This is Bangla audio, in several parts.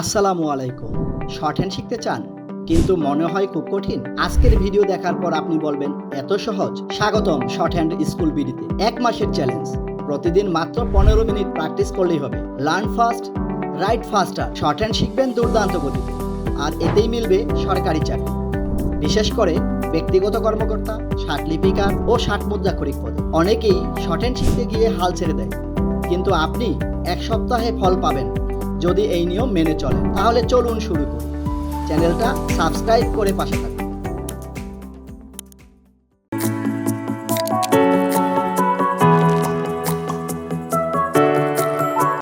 আসসালামু আলাইকুম। শর্ট হ্যান্ড শিখতে চান, কিন্তু মনে হয় খুব কঠিন? আজকের ভিডিও দেখার পর আপনি বলবেন, এত সহজ? স্বাগতম শর্ট হ্যান্ড স্কুল বিডিতে। এক মাসের চ্যালেঞ্জ। প্রতিদিন মাত্র পনেরো মিনিট প্র্যাকটিস করলেই হবে। Learn fast, write faster. Shorthand শিখবেন দুর্দান্ত গতিতে। আর এতেই মিলবে সরকারি চাকরি। বিশেষ করে ব্যক্তিগত কর্মকর্তা ষাট লিপিকার ও ষাট মুদ্রাক্ষরিক পদে। অনেকেই শর্ট হ্যান্ড শিখতে গিয়ে হাল ছেড়ে দেয়। কিন্তু আপনি এক সপ্তাহে ফল পাবেন। যদি এই নিয়ম মেনে চলে তাহলে চলুন শুরু করি। চ্যানেলটা সাবস্ক্রাইব করে পাশে থাকুন।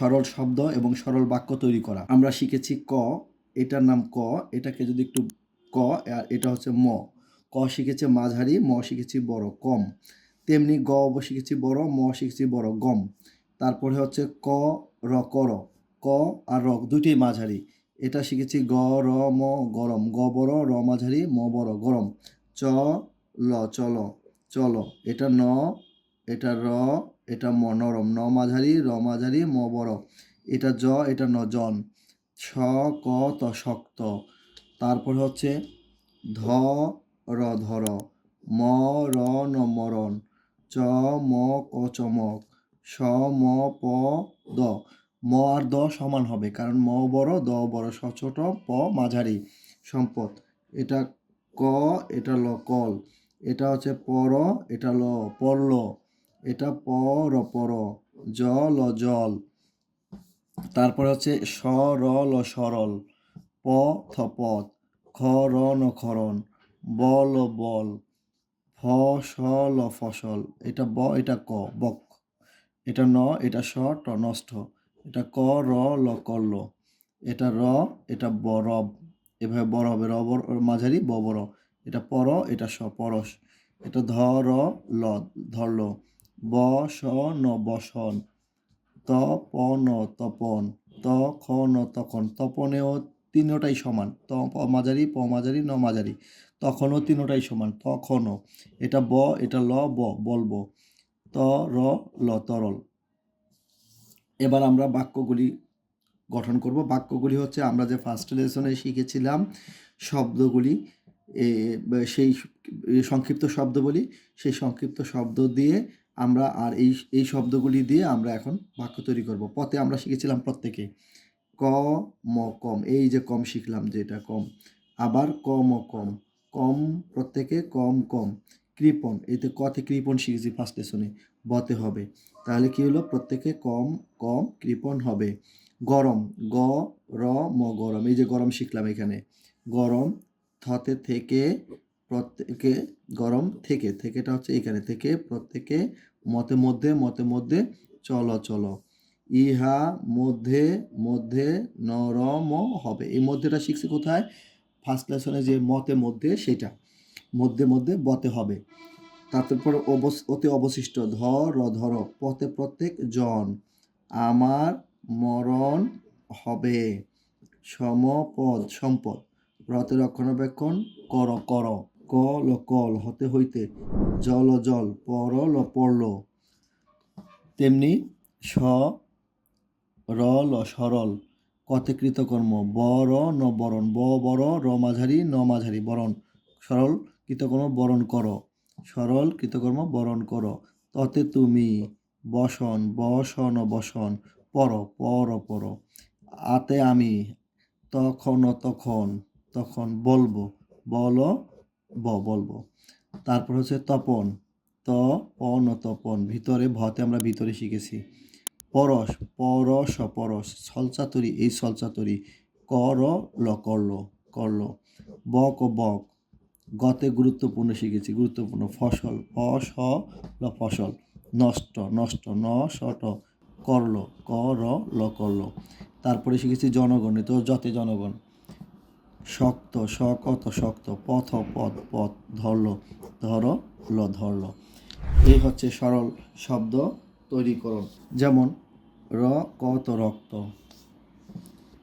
সরল শব্দ এবং সরল বাক্য তৈরি করা। আমরা শিখেছি ক, এটার নাম ক, এটাকে যদি একটু ক, আর এটা হচ্ছে ম। ক শিখেছে মাঝারি, ম শিখেছি বড়, কম। তেমনি গ শিখেছি বড়, ম শিখেছি বড়, গম। তারপরে হচ্ছে ক, র কর ক আর র, দুইটাই মাঝারি। এটা শিখেছি গ, র, ম, গরম। গ বড়, র মাঝারি, ম বড়, গরম। চ, ল, চল, চলো। এটা ন, এটা র, এটা ম, নরম। ন মাঝারি, র মাঝারি, ম বড়। এটা জ, এটা ন, জন। ছ, ক, ত, শক্ত। তারপর হচ্ছে ধ, র, ধর। ম, র, ন, মরণ। চ, ম, ক চমক স ম, প, দ। ম আর দ সমান হবে, কারণ ম বড়, দ বড় স ছোট, প মাঝারি সম্পদ। এটা ক, এটা ল, কল। এটা হচ্ছে পর, এটা ল, পরল। এটা পর পর। জল জল। তারপরে হচ্ছে সরল সরল। প, থ পথ খ, র খরণ। খরণ বল। বল ফসল ফসল। এটা ব, এটা ক, বক। এটা ন, এটা স, ট, নষ্ট। এটা ক, র, ল করল এটা র, এটা ব রব এভাবে বড় হবে। র বড় মাঝারি, ব বড় এটা পর এটা স পরশ এটা ধ, র, ল ধরল ব, স, ন বসন ত, প, ন, তপন। ত, খ, ন, তখন। তপনেও তিনোটাই সমান। ত, প, মাঝারি প, মাঝারি, ন, মাঝারি। তখনও তিনোটাই সমান। তখনও। এটা ব, এটা ল, ব, বলব। ত, র, ল, তরল। এবার আমরা বাক্যগুলি গঠন করব। বাক্যগুলি হচ্ছে, আমরা যে ফার্স্ট লেসনে শিখেছিলাম শব্দগুলি সেই সংক্ষিপ্ত শব্দ বলি সেই সংক্ষিপ্ত শব্দ দিয়ে আমরা আর এই এই শব্দগুলি দিয়ে আমরা এখন বাক্য তৈরি করব। পথে আমরা শিখেছিলাম প্রত্যেকে, ক, ম, কম। এই যে কম শিখলাম যে এটা কম। আবার ক, ম, কম। কম প্রত্যেকে, কম কম। কৃপণ। এতে কতে কৃপণ শিখেছি ফার্স্ট লেসনে বতে হবে। তাহলে কি হলো? প্রত্যেকে কম কম কৃপণ হবে। গরম, গ, র, ম, গরম। এই যে গরম শিখলাম এখানে। গরম থতে থেকে প্রত্যেকে, গরম থেকে, থেকেটা হচ্ছে এখানে। থেকে প্রত্যেকে মতে মধ্যে মতে মধ্যে চলো চলো। ইহা মধ্যে মধ্যে নরম হবে। এই মধ্যেটা শিখছে কোথায়? ফার্স্ট লেসনে যে মতে মধ্যে, সেটা। মধ্যে মধ্যে বতে হবে। তারপর অতি অবশিষ্ট, ধর ধর, পথে প্রত্যেক জন আমার মরণ হবে। সমপদ, সম্পদ রথের রক্ষণাবেক্ষণ কর কর, কল কল, হতে হইতে জল জল, পরল পড়ল তেমনি স রল সরল কতে কৃতকর্ম বর ন, বরণ, ব বড় র, মাঝারি, ন, মাঝারি, বরণ, সরল, কৃতকর্ম, বরণ করো। সরল কৃতকর্ম বরণ করো। ততে তুমি বসন বসন বসন, পর পর পর। আতে আমি তখন তখন তখন বলব, বল, ব, বলব। তারপর হচ্ছে তপন ত পন তপন। ভিতরে ভতে আমরা ভিতরে শিখেছি। পরশ পরশ পরশ সলচাতুরি এই সলচাতুরি কর, ল করল করল বক বক গতে গুরুত্বপূর্ণ শিখেছি, গুরুত্বপূর্ণ ফসল, ফ, স, ল ফসল নষ্ট নষ্ট, ন শট করল ক, র, ল করল তারপরে শিখেছি জনগণ তো যতে জনগণ। শক্ত, শকত, শক্ত, পথ পথ পথ, ধরল ধর ল, ধরল। এই হচ্ছে সরল শব্দ তৈরিকরণ। যেমন, র কত রক্ত।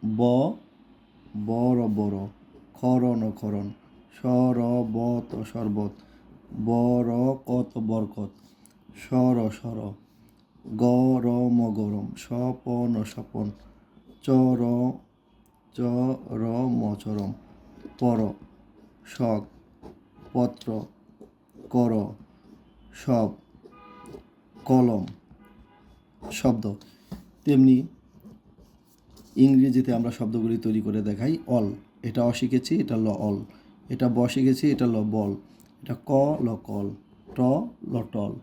ব বড় বড় খরণ খরণ সর বত শরবত বড় কত বরকত। সর সর। গরম গরম। স্বপন স্বপন। চর চ র ম চরম। পর। শখ পত্র। কর। সব। কলম। শব্দ। তেমনি ইংরেজিতে আমরা শব্দগুলি তৈরি করে দেখাই অল। এটা অ শিখেছি, এটা ল, অল। এটা বসে শিখেছি এটা ল, বল। এটা ক, ল, কল। ট, ল, টল।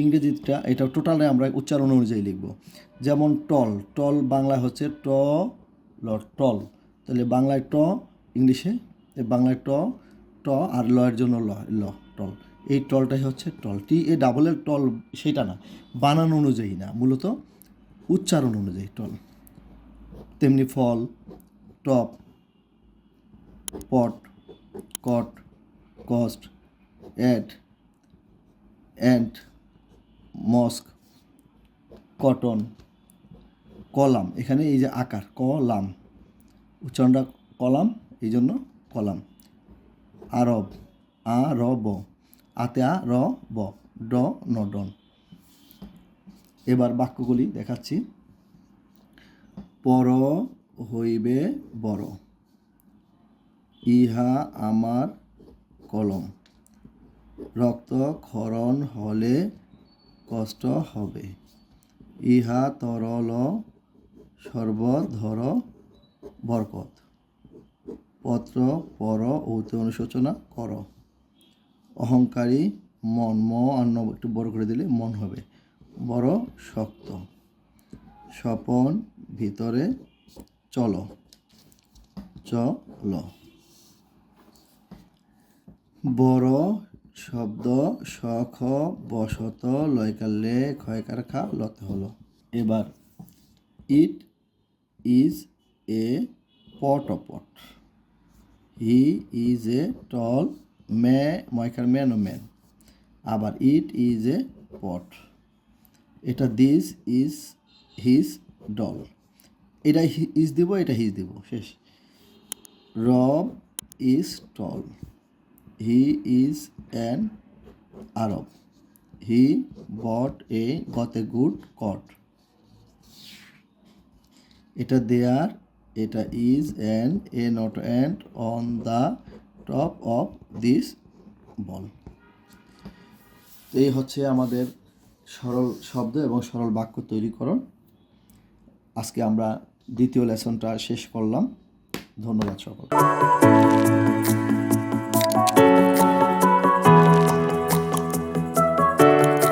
ইংরেজিটা, এটা টোটালে আমরা উচ্চারণ অনুযায়ী লিখব। যেমন টল টল বাংলা হচ্ছে ট, ল, টল। তাহলে বাংলায় ট, ইংলিশে বাংলায় ট ট আর ল এর জন্য ল ল, টল। এই টলটাই হচ্ছে টল। টি, এ ডাবলের টল সেটা না, বানান অনুযায়ী না, মূলত উচ্চারণ অনুযায়ী টল। তেমনি fall, top, pot cot, cost add ant mosque, cotton, column. এখানে এই যে আকার, কলাম। উচ্চারণটা কলাম এই জন্য কলাম। আরব আ র ব আতে আ র ব, ড, ন ডন এবার বাক্যগুলি দেখাচ্ছি। পর হইবে বড়। ইহা আমার কলম। রক্ত ক্ষরণ হলে কষ্ট হবে। ইহা তরল সর্বধর বরকত। পত্র পর ঔতে অনুশোচনা কর। অহংকারী মন, ম অন্য একটু বড় করে দিলে মন হবে। বড় শক্ত। স্বপন ভিতরে চলো। চল। বড় শব্দ সখ বসত লয়কালে ক্ষয়কার খা লতে হলো। এবার it is a pot pot he is a tall মে ময়কার ম্যান ও ম্যান আবার ইট ইজ এ পট এটা দিস ইজ হিজ ডল এটা ইজ দিব, এটা হিজ দিব, শেষ। Rob is tall he is an Arab he bought a got a good cot এটা দেয়ার এটা is an a knot and on the top of this ball এই হচ্ছে আমাদের সরল শব্দ এবং সরল বাক্য তৈরিকরণ। আজকে আমরা দ্বিতীয় লেসনটা শেষ করলাম। ধন্যবাদ সকল